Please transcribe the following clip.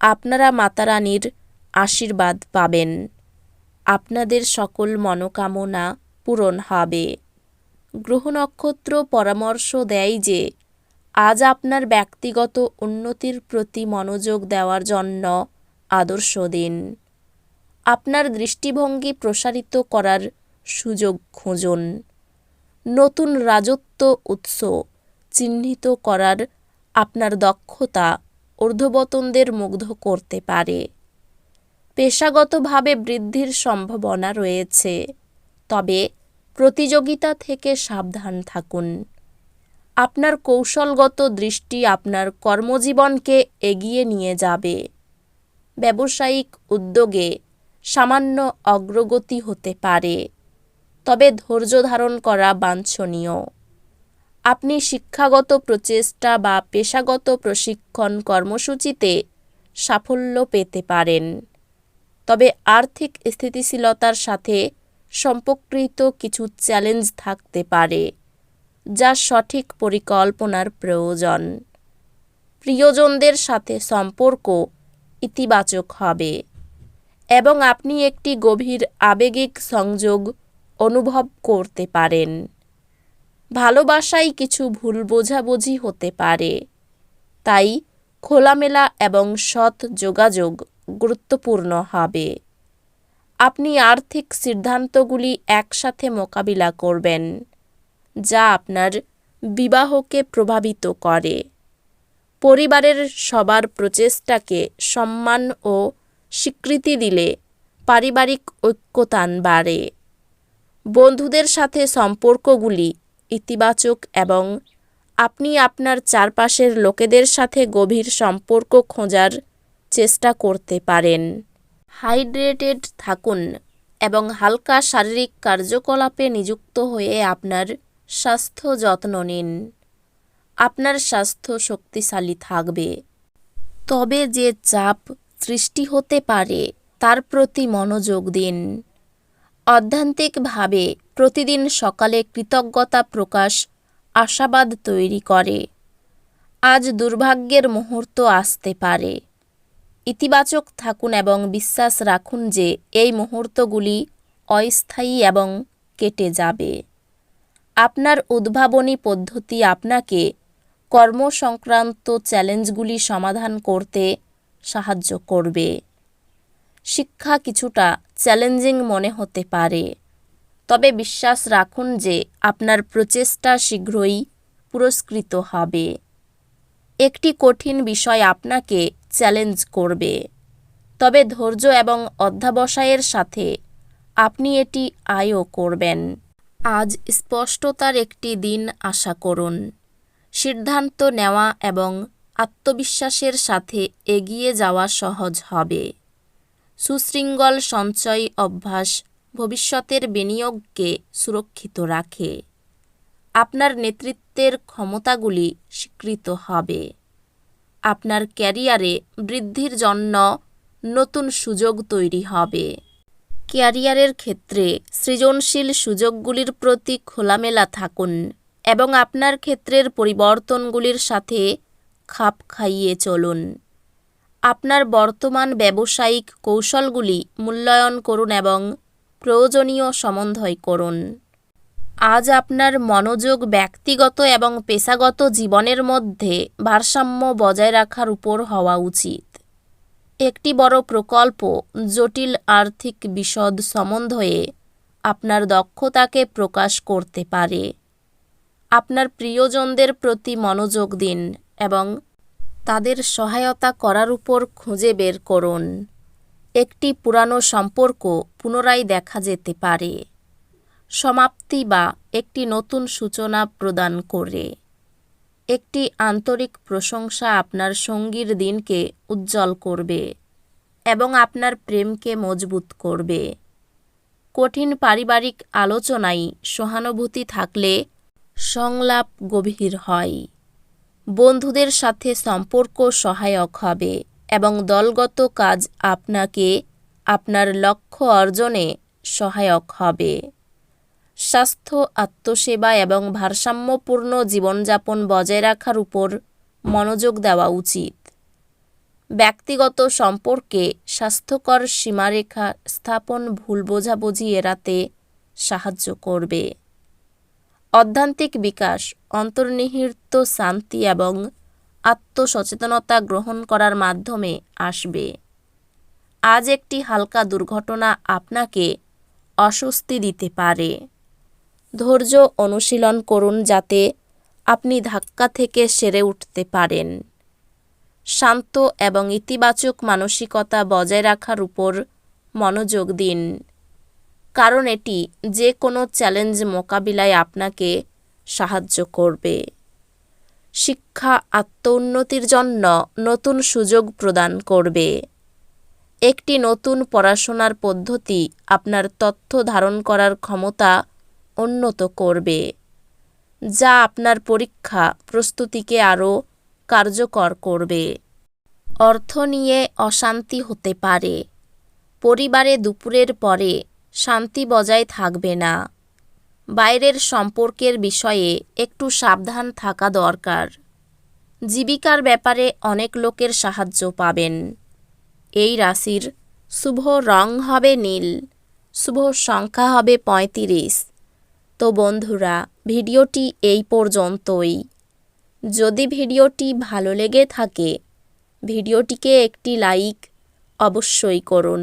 আপনারা মাতারানীর আশীর্বাদ পাবেন। আপনাদের সকল মনোকামনা পূরণ হবে। গ্রহ নক্ষত্র পরামর্শ দেয় যে, আজ আপনার ব্যক্তিগত উন্নতির প্রতি মনোযোগ দেওয়ার জন্য আদর্শ দিন। আপনার দৃষ্টিভঙ্গি প্রসারিত করার সুযোগ খুঁজুন। নতুন রাজত্ব উৎস চিহ্নিত করার আপনার দক্ষতা ঊর্ধ্ববতনদের মুগ্ধ করতে পারে। পেশাগতভাবে বৃদ্ধির সম্ভাবনা রয়েছে, তবে প্রতিযোগিতা থেকে সাবধান থাকুন। আপনার কৌশলগত দৃষ্টি আপনার কর্মজীবনকে এগিয়ে নিয়ে যাবে। ব্যবসায়িক উদ্যোগে সামান্য অগ্রগতি হতে পারে, তবে ধৈর্য ধারণ করা বাঞ্ছনীয়। আপনি শিক্ষাগত প্রচেষ্টা বা পেশাগত প্রশিক্ষণ কর্মসূচিতে সাফল্য পেতে পারেন। তবে আর্থিক স্থিতিশীলতার সাথে সম্পর্কিত কিছু চ্যালেঞ্জ থাকতে পারে, যা সঠিক পরিকল্পনার প্রয়োজন। প্রিয়জনদের সাথে সম্পর্ক ইতিবাচক হবে এবং আপনি একটি গভীর আবেগিক সংযোগ অনুভব করতে পারেন। ভালোবাসায় কিছু ভুল বোঝাবুঝি হতে পারে। তাই খোলামেলা এবং সৎ যোগাযোগ গুরুত্বপূর্ণ হবে। আপনি আর্থিক সিদ্ধান্তগুলি একসাথে মোকাবিলা করবেন, যা আপনার বিবাহকে প্রভাবিত করে। পরিবারের সবার প্রচেষ্টাকে সম্মান ও স্বীকৃতি দিলে পারিবারিক ঐক্যতান বাড়ে। বন্ধুদের সাথে সম্পর্কগুলি ইতিবাচক এবং আপনি আপনার চারপাশের লোকেদের সাথে গভীর সম্পর্ক খোঁজার চেষ্টা করতে পারেন। হাইড্রেটেড থাকুন এবং হালকা শারীরিক কার্যকলাপে নিযুক্ত হয়ে আপনার স্বাস্থ্য যত্ন নিন। আপনার স্বাস্থ্য শক্তিশালী থাকবে। তবে যে চাপ সৃষ্টি হতে পারে, তার প্রতি মনোযোগ দিন। অধ্যান্তিকভাবে প্রতিদিন সকালে কৃতজ্ঞতা প্রকাশ, আশাবাদ তৈরি করে। আজ দুর্ভাগ্যের মুহূর্ত আসতে পারে। ইতিবাচক থাকুন এবং বিশ্বাস রাখুন যে এই মুহূর্তগুলি অস্থায়ী এবং কেটে যাবে। আপনার উদ্ভাবনী পদ্ধতি আপনাকে কর্মসংক্রান্ত চ্যালেঞ্জগুলি সমাধান করতে সাহায্য করবে। শিক্ষা কিছুটা চ্যালেঞ্জিং মনে হতে পারে। তবে বিশ্বাস রাখুন যে আপনার প্রচেষ্টা শীঘ্রই পুরস্কৃত হবে। একটি কঠিন বিষয় আপনাকে চ্যালেঞ্জ করবে। তবে ধৈর্য এবং অধ্যাবসায়ের সাথে আপনি এটি আয়ও করবেন। আজ স্পষ্টতার একটি দিন আশা করুন। সিদ্ধান্ত নেওয়া এবং আত্মবিশ্বাসের সাথে এগিয়ে যাওয়া সহজ হবে। সুশৃঙ্খল সঞ্চয় অভ্যাস ভবিষ্যতের বিনিয়োগকে সুরক্ষিত রাখে। আপনার নেতৃত্বের ক্ষমতাগুলি স্বীকৃত হবে। আপনার ক্যারিয়ারে বৃদ্ধির জন্য নতুন সুযোগ তৈরি হবে। ক্যারিয়ারের ক্ষেত্রে সৃজনশীল সুযোগগুলির প্রতি খোলামেলা থাকুন এবং আপনার ক্ষেত্রের পরিবর্তনগুলির সাথে খাপ খাইয়ে চলুন। আপনার বর্তমান ব্যবসায়িক কৌশলগুলি মূল্যায়ন করুন এবং প্রয়োজনীয় সমন্বয় করুন। আজ আপনার মনোযোগ ব্যক্তিগত এবং পেশাগত জীবনের মধ্যে ভারসাম্য বজায় রাখার উপর হওয়া উচিত। একটি বড় প্রকল্প জটিল আর্থিক বিশদ সমন্বয়ে আপনার দক্ষতাকে প্রকাশ করতে পারে। আপনার প্রিয়জনদের প্রতি মনোযোগ দিন এবং তাদের সহায়তা করার উপর খুঁজে বের করুন। একটি পুরানো সম্পর্ক পুনরায় দেখা যেতে পারে। সমাপ্তি বা একটি নতুন সূচনা প্রদান করে। একটি আন্তরিক প্রশংসা আপনার সঙ্গীর দিনকে উজ্জ্বল করবে এবং আপনার প্রেমকে মজবুত করবে। কঠিন পারিবারিক আলোচনায় সহানুভূতি থাকলে সংলাপ গভীর হয়। বন্ধুদের সাথে সম্পর্ক সহায়ক হবে এবং দলগত কাজ আপনাকে আপনার লক্ষ্য অর্জনে সহায়ক হবে। স্বাস্থ্য, আত্মসেবা এবং ভারসাম্যপূর্ণ জীবনযাপন বজায় রাখার উপর মনোযোগ দেওয়া উচিত। ব্যক্তিগত সম্পর্কে স্বাস্থ্যকর সীমারেখা স্থাপন ভুল বোঝাবুঝি এড়াতে সাহায্য করবে। অধ্যান্তিক বিকাশ, অন্তর্নিহিত শান্তি এবং আত্মসচেতনতা গ্রহণ করার মাধ্যমে আসবে। আজ একটি হালকা দুর্ঘটনা আপনাকে অস্বস্তি দিতে পারে। ধৈর্য অনুশীলন করুন যাতে আপনি ধাক্কা থেকে সেরে উঠতে পারেন। শান্ত এবং ইতিবাচক মানসিকতা বজায় রাখার উপর মনোযোগ দিন। কারণ এটি যে কোনো চ্যালেঞ্জ মোকাবিলায় আপনাকে সাহায্য করবে। শিক্ষা আত্মোন্নতির জন্য নতুন সুযোগ প্রদান করবে। একটি নতুন পড়াশোনার পদ্ধতি আপনার তথ্য ধারণ করার ক্ষমতা উন্নত করবে, যা আপনার পরীক্ষা প্রস্তুতিকে আরও কার্যকর করবে। অর্থ নিয়ে অশান্তি হতে পারে। পরিবারে দুপুরের পরে শান্তি বজায় থাকবে না। বাইরের সম্পর্কের বিষয়ে একটু সাবধান থাকা দরকার। জীবিকার ব্যাপারে অনেক লোকের সাহায্য পাবেন। এই রাশির শুভ রং হবে নীল, শুভ সংখ্যা হবে পঁয়ত্রিশ। তো বন্ধুরা, ভিডিওটি এই পর্যন্তই। যদি ভিডিওটি ভালো লেগে থাকে, ভিডিওটিকে একটি লাইক অবশ্যই করুন।